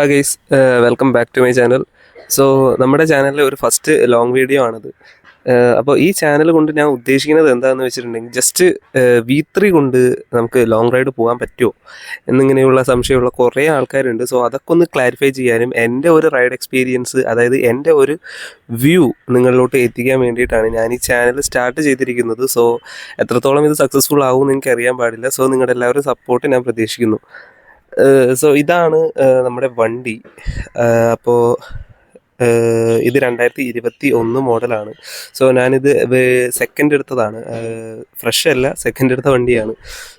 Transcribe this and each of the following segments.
ഹാ guys welcome back to my channel so നമ്മുടെ ചാനലിലെ ഒരു ഫസ്റ്റ് ലോങ് വീഡിയോ ആണിത്. അപ്പോൾ ഈ ചാനൽ കൊണ്ട് ഞാൻ ഉദ്ദേശിക്കുന്നത് എന്താണെന്ന് വെച്ചിട്ടുണ്ടെങ്കിൽ ജസ്റ്റ് വി ത്രീ കൊണ്ട് നമുക്ക് ലോങ് റൈഡ് പോകാൻ പറ്റുമോ എന്നിങ്ങനെയുള്ള സംശയമുള്ള കുറേ ആൾക്കാരുണ്ട്. സോ അതൊക്കെ ഒന്ന് ക്ലാരിഫൈ ചെയ്യാനും എന്റെ ഒരു റൈഡ് എക്സ്പീരിയൻസ് അതായത് എന്റെ ഒരു വ്യൂ നിങ്ങളിലോട്ട് എത്തിക്കാൻ വേണ്ടിയിട്ടാണ് ഞാൻ ഈ ചാനൽ സ്റ്റാർട്ട് ചെയ്തിരിക്കുന്നത്. സോ എത്രത്തോളം ഇത് സക്സസ്ഫുൾ ആവും എന്ന് എനിക്ക് അറിയാൻ പാടില്ല. സോ നിങ്ങളുടെ എല്ലാവരും സപ്പോർട്ട് ഞാൻ പ്രതീക്ഷിക്കുന്നു. സോ ഇതാണ് നമ്മുടെ വണ്ടി. അപ്പോൾ ഇത് രണ്ടായിരത്തി ഇരുപത്തി ഒന്ന് മോഡലാണ്. സോ ഞാനിത് സെക്കൻഡ് എടുത്തതാണ്. ഫ്രഷ് അല്ല സെക്കൻഡ് എടുത്ത വണ്ടിയാണ്.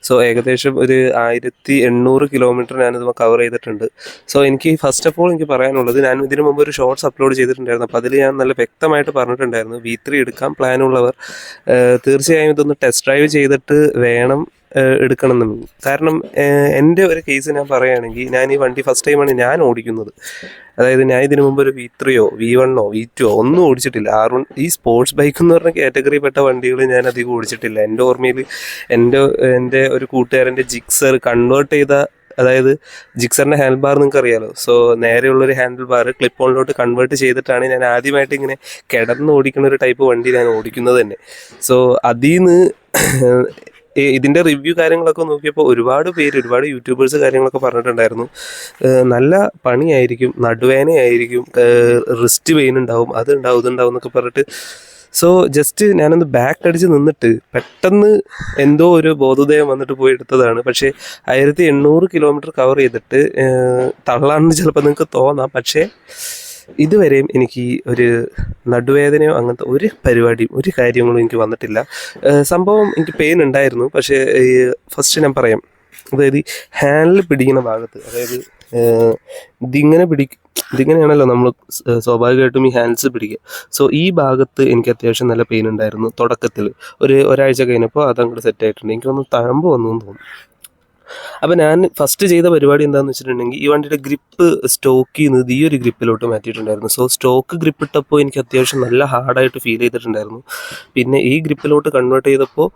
സോ ഏകദേശം ഒരു ആയിരത്തി എണ്ണൂറ് കിലോമീറ്റർ ഞാനിത് കവർ ചെയ്തിട്ടുണ്ട്. സോ എനിക്ക് ഫസ്റ്റ് ഓഫ് ഓൾ എനിക്ക് പറയാനുള്ളത് ഞാൻ ഇതിനു മുമ്പ് ഒരു ഷോർട്സ് അപ്ലോഡ് ചെയ്തിട്ടുണ്ടായിരുന്നു. അപ്പോൾ അതിൽ ഞാൻ നല്ല വ്യക്തമായിട്ട് പറഞ്ഞിട്ടുണ്ടായിരുന്നു വി ത്രീ എടുക്കാൻ പ്ലാൻ ഉള്ളവർ തീർച്ചയായും ഇതൊന്ന് ടെസ്റ്റ് ഡ്രൈവ് ചെയ്തിട്ട് വേണം എടുക്കണം എന്ന്. കാരണം എന്റെ ഒരു കേസ് ഞാൻ പറയുകയാണെങ്കിൽ ഞാൻ ഈ വണ്ടി ഫസ്റ്റ് ടൈമാണ് ഞാൻ ഓടിക്കുന്നത്. അതായത് ഞാൻ ഇതിനു മുമ്പ് ഒരു വി ത്രീയോ വി വണ്ണോ വി ടുവോ ഒന്നും ഓടിച്ചിട്ടില്ല. ആർ ഈ സ്പോർട്സ് ബൈക്ക് എന്ന് പറഞ്ഞ കാറ്റഗറിപ്പെട്ട വണ്ടികൾ ഞാൻ അധികം ഓടിച്ചിട്ടില്ല. എന്റെ ഓർമ്മയിൽ എന്റെ എന്റെ ഒരു കൂട്ടുകാരന്റെ ജിക്സർ കൺവേർട്ട് ചെയ്ത അതായത് ജിക്സറിന്റെ ഹാൻഡിൽ ബാർ നിങ്ങൾക്ക് അറിയാലോ. സോ നേരെയുള്ള ഒരു ഹാൻഡിൽ ബാർ ക്ലിപ്പ് ഓണിലോട്ട് കൺവേർട്ട് ചെയ്തിട്ടാണ് ഞാൻ ആദ്യമായിട്ട് ഇങ്ങനെ കിടന്ന് ഓടിക്കുന്ന ഒരു ടൈപ്പ് വണ്ടി ഞാൻ ഓടിക്കുന്നത് തന്നെ. സോ അതിൽ നിന്ന് ഇതിന്റെ റിവ്യൂ കാര്യങ്ങളൊക്കെ നോക്കിയപ്പോൾ ഒരുപാട് പേര് ഒരുപാട് യൂട്യൂബേഴ്സ് കാര്യങ്ങളൊക്കെ പറഞ്ഞിട്ടുണ്ടായിരുന്നു. നല്ല പണിയായിരിക്കും നടുവേനയായിരിക്കും റിസ്റ്റ് പെയിൻ ഉണ്ടാവും അത് ഉണ്ടാവും ഇതുണ്ടാവും എന്നൊക്കെ പറഞ്ഞിട്ട്. സോ ജസ്റ്റ് ഞാനൊന്ന് ബാക്ക് അടിച്ച് നിന്നിട്ട് പെട്ടെന്ന് എന്തോ ഒരു ബോധോദയം വന്നിട്ട് പോയി എടുത്തതാണ്. പക്ഷേ ആയിരത്തി എണ്ണൂറ് കിലോമീറ്റർ കവർ ചെയ്തിട്ട് തള്ളാണെന്ന് ചിലപ്പോൾ നിങ്ങൾക്ക് തോന്നാം. പക്ഷേ ഇതുവരെയും എനിക്ക് ഒരു നടുവേദനയോ അങ്ങനത്തെ ഒരു പരിപാടിയും ഒരു കാര്യങ്ങളും എനിക്ക് വന്നിട്ടില്ല. സംഭവം എനിക്ക് പെയിൻ ഉണ്ടായിരുന്നു. പക്ഷേ ഫസ്റ്റ് ഞാൻ പറയാം. അതായത് ഹാൻഡിൽ പിടിക്കുന്ന ഭാഗത്ത് അതായത് ഇതിങ്ങനെ പിടി ഇതിങ്ങനെയാണല്ലോ നമ്മൾ സ്വാഭാവികമായിട്ടും ഈ ഹാൻഡ്സ് പിടിക്കുക. സോ ഈ ഭാഗത്ത് എനിക്ക് അത്യാവശ്യം നല്ല പെയിൻ ഉണ്ടായിരുന്നു തുടക്കത്തിൽ ഒരു ഒരാഴ്ച കഴിഞ്ഞപ്പോൾ അതങ്ങോട്ട് സെറ്റ് ആയിട്ടുണ്ട്. എനിക്കൊന്ന് തഴമ്പ് വന്നു എന്ന് തോന്നുന്നു. അപ്പം ഞാൻ ഫസ്റ്റ് ചെയ്ത പരിപാടി എന്താണെന്ന് വെച്ചിട്ടുണ്ടെങ്കിൽ ഈ വണ്ടിയുടെ ഗ്രിപ്പ് സ്റ്റോക്ക് ചെയ്യുന്നത് ഈ ഒരു ഗ്രിപ്പിലോട്ട് മാറ്റിയിട്ടുണ്ടായിരുന്നു. സോ സ്റ്റോക്ക് ഗ്രിപ്പ് ഇട്ടപ്പോൾ എനിക്ക് അത്യാവശ്യം നല്ല ഹാർഡായിട്ട് ഫീൽ ചെയ്തിട്ടുണ്ടായിരുന്നു. പിന്നെ ഈ ഗ്രിപ്പിലോട്ട് കൺവേർട്ട് ചെയ്തപ്പോൾ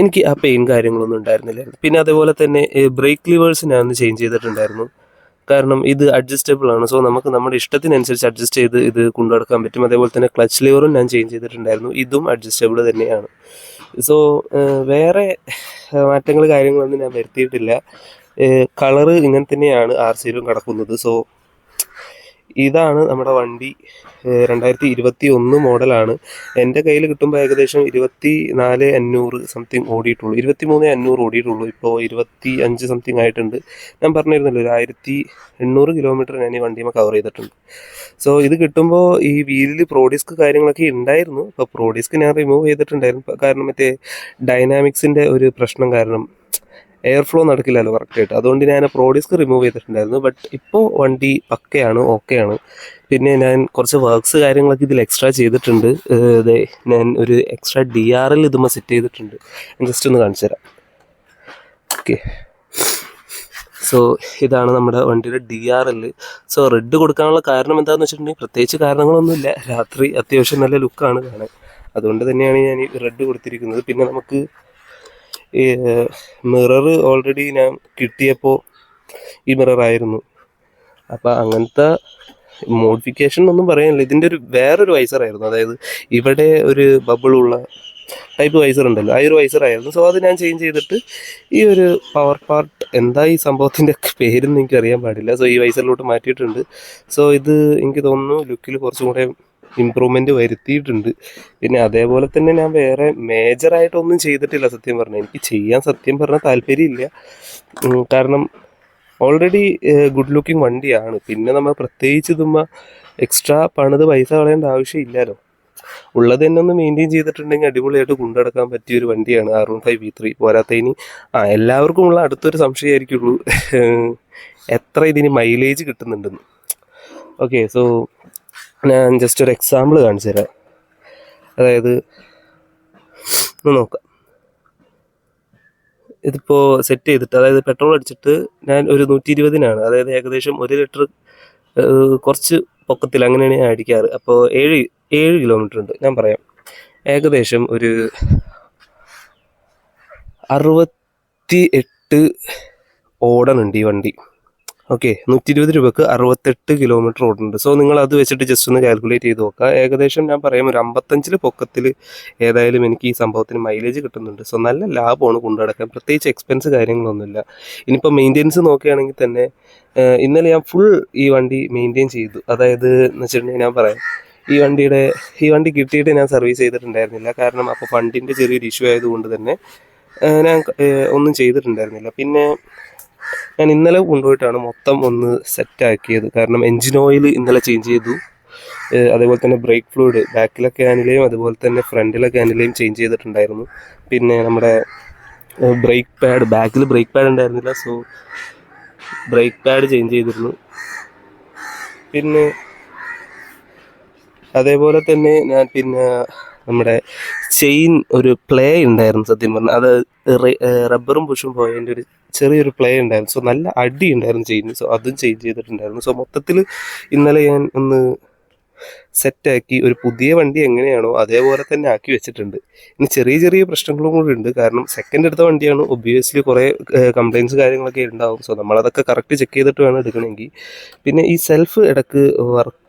എനിക്ക് ആ പെയിൻ കാര്യങ്ങളൊന്നും ഉണ്ടായിരുന്നില്ലായിരുന്നു. പിന്നെ അതേപോലെ തന്നെ ബ്രേക്ക് ലിവേഴ്സ് ഞാൻ ഒന്ന് ചേഞ്ച് ചെയ്തിട്ടുണ്ടായിരുന്നു. കാരണം ഇത് അഡ്ജസ്റ്റബിൾ ആണ്. സോ നമുക്ക് നമ്മുടെ ഇഷ്ടത്തിനനുസരിച്ച് അഡ്ജസ്റ്റ് ചെയ്ത് ഇത് കൊണ്ടുനടക്കാൻ പറ്റും. അതേപോലെ തന്നെ ക്ലച്ച് ലിവറും ഞാൻ ചേഞ്ച് ചെയ്തിട്ടുണ്ടായിരുന്നു. ഇതും അഡ്ജസ്റ്റബിൾ തന്നെയാണ്. സോ വേറെ മാറ്റങ്ങൾ കാര്യങ്ങളൊന്നും ഞാൻ വരുത്തിയിട്ടില്ല. കളറ് ഇങ്ങനെ തന്നെയാണ് ആർ സിയിലും കിടക്കുന്നത്. സോ ഇതാണ് നമ്മുടെ വണ്ടി രണ്ടായിരത്തി ഇരുപത്തി ഒന്ന് മോഡലാണ്. എന്റെ കയ്യിൽ കിട്ടുമ്പോൾ ഏകദേശം ഇരുപത്തി നാല് അഞ്ഞൂറ് സംതിങ് ഓടിയിട്ടുള്ളൂ. ഇരുപത്തി മൂന്ന് അഞ്ഞൂറ് ഓടിയിട്ടുള്ളൂ. ഇപ്പോൾ ഇരുപത്തി അഞ്ച് സംതിങ് ആയിട്ടുണ്ട്. ഞാൻ പറഞ്ഞിരുന്നല്ലോ ഒരു ആയിരത്തി എണ്ണൂറ് കിലോമീറ്റർ ഞാൻ ഈ വണ്ടിയുമ്പോൾ കവർ ചെയ്തിട്ടുണ്ട്. സോ ഇത് കിട്ടുമ്പോൾ ഈ വീലിൽ പ്രോഡിസ്ക് കാര്യങ്ങളൊക്കെ ഉണ്ടായിരുന്നു. അപ്പോൾ പ്രോഡിസ്ക് ഞാൻ റിമൂവ് ചെയ്തിട്ടുണ്ടായിരുന്നു. കാരണം മറ്റേ ഡൈനാമിക്സിന്റെ ഒരു പ്രശ്നം കാരണം. എയർ ഫ്ലോ നടക്കില്ലല്ലോ കറക്റ്റായിട്ട് അതുകൊണ്ട് ഞാൻ പ്രോഡിസ്ക് റിമൂവ് ചെയ്തിട്ടുണ്ടായിരുന്നു. ബട്ട് ഇപ്പോൾ വണ്ടി പക്കയാണ് ഓക്കെയാണ്. പിന്നെ ഞാൻ കുറച്ച് വർക്ക്സ് കാര്യങ്ങളൊക്കെ ഇതിൽ എക്സ്ട്രാ ചെയ്തിട്ടുണ്ട്. ഞാൻ ഒരു എക്സ്ട്രാ ഡി ആർ എൽ ഇതുമ്പോൾ സെറ്റ് ചെയ്തിട്ടുണ്ട്. ജസ്റ്റ് ഒന്ന് കാണിച്ചു തരാം. ഓക്കെ സോ ഇതാണ് നമ്മുടെ വണ്ടിയുടെ D R L so red കൊടുക്കാനുള്ള കാരണം എന്താണെന്ന് വെച്ചിട്ടുണ്ടെങ്കിൽ പ്രത്യേകിച്ച് കാരണങ്ങളൊന്നുമില്ല. രാത്രി അത്യാവശ്യം നല്ല ലുക്കാണ് കാണാൻ. അതുകൊണ്ട് തന്നെയാണ് ഞാൻ ഈ റെഡ് കൊടുത്തിരിക്കുന്നത്. പിന്നെ നമുക്ക് മിറർ ഓൾറെഡി ഞാൻ കിട്ടിയപ്പോൾ ഈ മിറർ ആയിരുന്നു. അപ്പം അങ്ങനത്തെ മോഡിഫിക്കേഷൻ ഒന്നും പറയാനില്ല. ഇതിന്റെ ഒരു വേറൊരു വൈസറായിരുന്നു അതായത് ഇവിടെ ഒരു ബബിളുള്ള ടൈപ്പ് വൈസർ ഉണ്ടല്ലോ. ആ ഒരു വൈസർ ആയിരുന്നു. സോ അത് ഞാൻ ചേഞ്ച് ചെയ്തിട്ട് ഈ ഒരു പവർ പാർട്ട് എന്താ ഈ സംഭവത്തിന്റെ പേരെന്ന് എനിക്ക് അറിയാൻ പാടില്ല. സോ ഈ വൈസറിലോട്ട് മാറ്റിയിട്ടുണ്ട്. സോ ഇത് എനിക്ക് തോന്നുന്നു ലുക്കിൽ കുറച്ചും കൂടെ ഇമ്പ്രൂവ്മെന്റ് വരുത്തിയിട്ടുണ്ട്. പിന്നെ അതേപോലെ തന്നെ ഞാൻ വേറെ മേജറായിട്ടൊന്നും ചെയ്തിട്ടില്ല സത്യം പറഞ്ഞാൽ എനിക്ക് ചെയ്യാൻ സത്യം പറഞ്ഞാൽ താല്പര്യമില്ല. കാരണം ഓൾറെഡി ഗുഡ് ലുക്കിംഗ് വണ്ടിയാണ്. പിന്നെ നമ്മൾ പ്രത്യേകിച്ച് ഇതുമ്മ എക്സ്ട്രാ പണിത് പൈസ കളയേണ്ട ആവശ്യമില്ലല്ലോ. ഉള്ളത് തന്നെ ഒന്ന് മെയിന്റെയിൻ ചെയ്തിട്ടുണ്ടെങ്കിൽ അടിപൊളിയായിട്ട് കൊണ്ടുനടക്കാൻ പറ്റിയ ഒരു വണ്ടിയാണ് R one five V three പോരാത്തതിന് ആ എല്ലാവർക്കും ഉള്ള അടുത്തൊരു സംശയമായിരിക്കുള്ളൂ. എത്ര ഇതിന് മൈലേജ് കിട്ടുന്നുണ്ടെന്ന്. ഓക്കെ സോ ഞാൻ ജസ്റ്റ് ഒരു എക്സാമ്പിൾ കാണിച്ചു തരാം. അതായത് നോക്കാം. ഇതിപ്പോൾ സെറ്റ് ചെയ്തിട്ട് അതായത് പെട്രോൾ അടിച്ചിട്ട് ഞാൻ ഒരു നൂറ്റി ഇരുപതിനാണ് അതായത് ഏകദേശം ഒരു ലിറ്റർ കുറച്ച് പൊക്കത്തിൽ അങ്ങനെയാണ് ഞാൻ അടിക്കാറ്. അപ്പോൾ ഏഴ് ഏഴ് കിലോമീറ്റർ ഉണ്ട്. ഞാൻ പറയാം. ഏകദേശം ഒരു അറുപത്തി എട്ട് ഓടണുണ്ട് ഈ വണ്ടി. ഓക്കെ നൂറ്റി ഇരുപത് രൂപക്ക് അറുപത്തെട്ട് കിലോമീറ്റർ ഓടുന്നുണ്ട് സോ നിങ്ങൾ അത് വെച്ചിട്ട് ജസ്റ്റ് ഒന്ന് കാൽക്കുലേറ്റ് ചെയ്ത് നോക്കുക. ഏകദേശം ഞാൻ പറയാം ഒരു അമ്പത്തഞ്ചിൽ പൊക്കത്തിൽ ഏതായാലും എനിക്ക് ഈ സംഭവത്തിന് മൈലേജ് കിട്ടുന്നുണ്ട്. സോ നല്ല ലാഭമാണ് കൊണ്ടു നടക്കാൻ. പ്രത്യേകിച്ച് എക്സ്പെൻസ് കാര്യങ്ങളൊന്നുമില്ല. ഇനിയിപ്പോൾ മെയിന്റെനൻസ് നോക്കുകയാണെങ്കിൽ തന്നെ ഇന്നലെ ഞാൻ ഫുൾ ഈ വണ്ടി മെയിന്റെയിൻ ചെയ്തു. അതായത് എന്ന് വെച്ചിട്ടുണ്ടെങ്കിൽ ഞാൻ പറയാം ഈ വണ്ടിയുടെ ഈ വണ്ടി കിട്ടിയിട്ട് ഞാൻ സർവീസ് ചെയ്തിട്ടുണ്ടായിരുന്നില്ല. കാരണം അപ്പോൾ ഫണ്ടിന്റെ ചെറിയൊരു ഇഷ്യൂ ആയതുകൊണ്ട് തന്നെ ഞാൻ ഒന്നും ചെയ്തിട്ടുണ്ടായിരുന്നില്ല. പിന്നെ ഞാൻ ഇന്നലെ കൊണ്ടുപോയിട്ടാണ് മൊത്തം ഒന്ന് സെറ്റ് ആക്കിയത്. കാരണം എൻജിൻ ഓയിൽ ഇന്നലെ ചേഞ്ച് ചെയ്തു. അതേപോലെ തന്നെ ബ്രേക്ക് ഫ്ലൂയിഡ് ബാക്കിലെ ക്യാനിലെയും അതുപോലെ തന്നെ ഫ്രണ്ടിലെ ക്യാനിലെയും ചേഞ്ച് ചെയ്തിട്ടുണ്ടായിരുന്നു. പിന്നെ നമ്മുടെ ബ്രേക്ക് പാഡ് ബാക്കിൽ ബ്രേക്ക് പാഡ് ഉണ്ടായിരുന്നില്ല സോ ബ്രേക്ക് പാഡ് ചേഞ്ച് ചെയ്തിരുന്നു. പിന്നെ അതേപോലെ തന്നെ ഞാൻ പിന്നെ നമ്മുടെ ചെയിൻ ഒരു പ്ലേ ഉണ്ടായിരുന്നു സത്യം പറഞ്ഞാൽ അത് റബ്ബറും പുഷും പോയതിന്റെ ഒരു ചെറിയൊരു പ്ലേ ഉണ്ടായിരുന്നു. സോ നല്ല അടി ഉണ്ടായിരുന്നു ചെയിൻ സോ അതും ചേഞ്ച് ചെയ്തിട്ടുണ്ടായിരുന്നു. സോ മൊത്തത്തിൽ ഇന്നലെ ഞാൻ ഒന്ന് സെറ്റാക്കി ഒരു പുതിയ വണ്ടി എങ്ങനെയാണോ അതേപോലെ തന്നെ ആക്കി വെച്ചിട്ടുണ്ട്. ഇനി ചെറിയ ചെറിയ പ്രശ്നങ്ങളും കൂടി ഉണ്ട്. കാരണം സെക്കൻഡ് എടുത്ത വണ്ടിയാണ്. ഒബ്വിയസ്ലി കുറേ കംപ്ലയിൻസ് കാര്യങ്ങളൊക്കെ ഉണ്ടാവും. സോ നമ്മളതൊക്കെ കറക്റ്റ് ചെക്ക് ചെയ്തിട്ട് വേണം എടുക്കണമെങ്കിൽ. പിന്നെ ഈ സെൽഫ് ഇടയ്ക്ക് വർക്ക്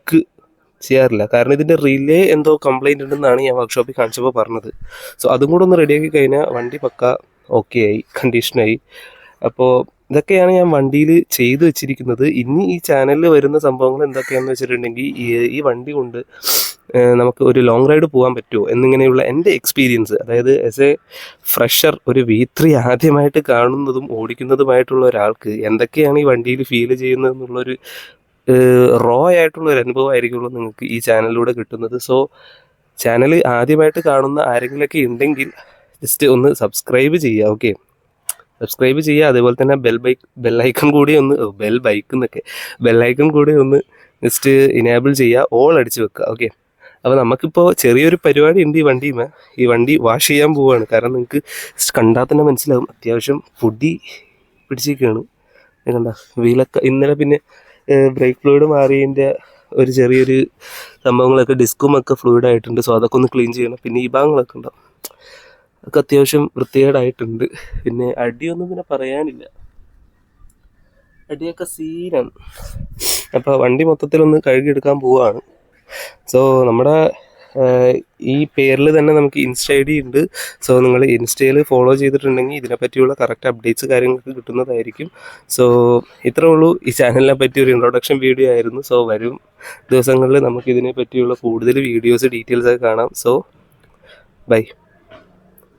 ചെയ്യാറില്ല. കാരണം ഇതിന്റെ റിലേ എന്തോ കംപ്ലൈന്റ് ഉണ്ടെന്നാണ് ഞാൻ വർക്ക്ഷോപ്പിൽ കാണിച്ചപ്പോൾ പറഞ്ഞത്. സോ അതും കൂടെ ഒന്ന് റെഡിയാക്കി കഴിഞ്ഞാൽ വണ്ടി പക്ക ഓക്കെ ആയി കണ്ടീഷനായി അപ്പോൾ ഇതൊക്കെയാണ് ഞാൻ വണ്ടിയിൽ ചെയ്തു വെച്ചിരിക്കുന്നത്. ഇനി ഈ ചാനലിൽ വരുന്ന സംഭവങ്ങൾ എന്തൊക്കെയാണെന്ന് വെച്ചിട്ടുണ്ടെങ്കിൽ ഈ വണ്ടി കൊണ്ട് നമുക്ക് ഒരു ലോങ് റൈഡ് പോകാൻ പറ്റുമോ എന്നിങ്ങനെയുള്ള എന്റെ എക്സ്പീരിയൻസ് അതായത് ആസ് എ ഫ്രഷർ ഒരു വീത്രി ത്രീ ആദ്യമായിട്ട് കാണുന്നതും ഓടിക്കുന്നതുമായിട്ടുള്ള ഒരാൾക്ക് എന്തൊക്കെയാണ് ഈ വണ്ടിയിൽ ഫീൽ ചെയ്യുന്നത് എന്നുള്ളൊരു റോ ആയിട്ടുള്ള ഒരു അനുഭവമായിരിക്കുള്ളൂ നിങ്ങൾക്ക് ഈ ചാനലിലൂടെ കിട്ടുന്നത്. സോ ചാനൽ ആദ്യമായിട്ട് കാണുന്ന ആരെങ്കിലുമൊക്കെ ഉണ്ടെങ്കിൽ ജസ്റ്റ് ഒന്ന് സബ്സ്ക്രൈബ് ചെയ്യുക ഓക്കെ സബ്സ്ക്രൈബ് ചെയ്യുക അതേപോലെ തന്നെ ബെൽ ബൈക്ക് ബെല്ലൈക്കൺ കൂടി ഒന്ന് ബെൽ ബൈക്ക് എന്നൊക്കെ. ബെല്ലൈക്കൺ കൂടി ഒന്ന് ജസ്റ്റ് ഇനേബിൾ ചെയ്യുക ഓൾ അടിച്ച് വെക്കുക ഓക്കെ അപ്പോൾ നമുക്കിപ്പോൾ ചെറിയൊരു പരിപാടി ഉണ്ട് ഈ വണ്ടിയുമേ. ഈ വണ്ടി വാഷ് ചെയ്യാൻ പോവുകയാണ് കാരണം നിങ്ങൾക്ക് കണ്ടാൽ തന്നെ മനസ്സിലാവും. അത്യാവശ്യം പൊടി പിടിച്ചിരിക്കുകയാണ്. കണ്ട വീലൊക്കെ ഇന്നലെ പിന്നെ ബ്രേക്ക് ഫ്ലൂയിഡ് മാറിയതിന്റെ ഒരു ചെറിയൊരു സംഭവങ്ങളൊക്കെ ഡിസ്കും ഒക്കെ ഫ്ലൂയിഡ് ആയിട്ടുണ്ട്. സോ അതൊക്കെ ഒന്ന് ക്ലീൻ ചെയ്യണം. പിന്നെ ഈ ഭാഗങ്ങളൊക്കെ ഉണ്ടാവും അതൊക്കെ അത്യാവശ്യം വൃത്തികേടായിട്ടുണ്ട്. പിന്നെ അടിയൊന്നും പിന്നെ പറയാനില്ല. അടിയൊക്കെ സീനാണ്. അപ്പോൾ വണ്ടി മൊത്തത്തിലൊന്ന് കഴുകിയെടുക്കാൻ പോവുകയാണ് സോ നമ്മുടെ ഈ പേരിൽ തന്നെ നമുക്ക് ഇൻസ്റ്റ ഐ ഡി ഉണ്ട്. സോ നിങ്ങൾ ഇൻസ്റ്റയിൽ ഫോളോ ചെയ്തിട്ടുണ്ടെങ്കിൽ ഇതിനെപ്പറ്റിയുള്ള കറക്റ്റ് അപ്ഡേറ്റ്സ് കാര്യങ്ങളൊക്കെ കിട്ടുന്നതായിരിക്കും. സോ ഇത്രേ ഉള്ളൂ. ഈ ചാനലിനെ പറ്റി ഒരു ഇൻട്രൊഡക്ഷൻ വീഡിയോ ആയിരുന്നു. സോ വരും ദിവസങ്ങളിൽ നമുക്ക് ഇതിനെ പറ്റിയുള്ള കൂടുതൽ വീഡിയോസ് ഡീറ്റെയിൽസ് ഒക്കെ കാണാം. So by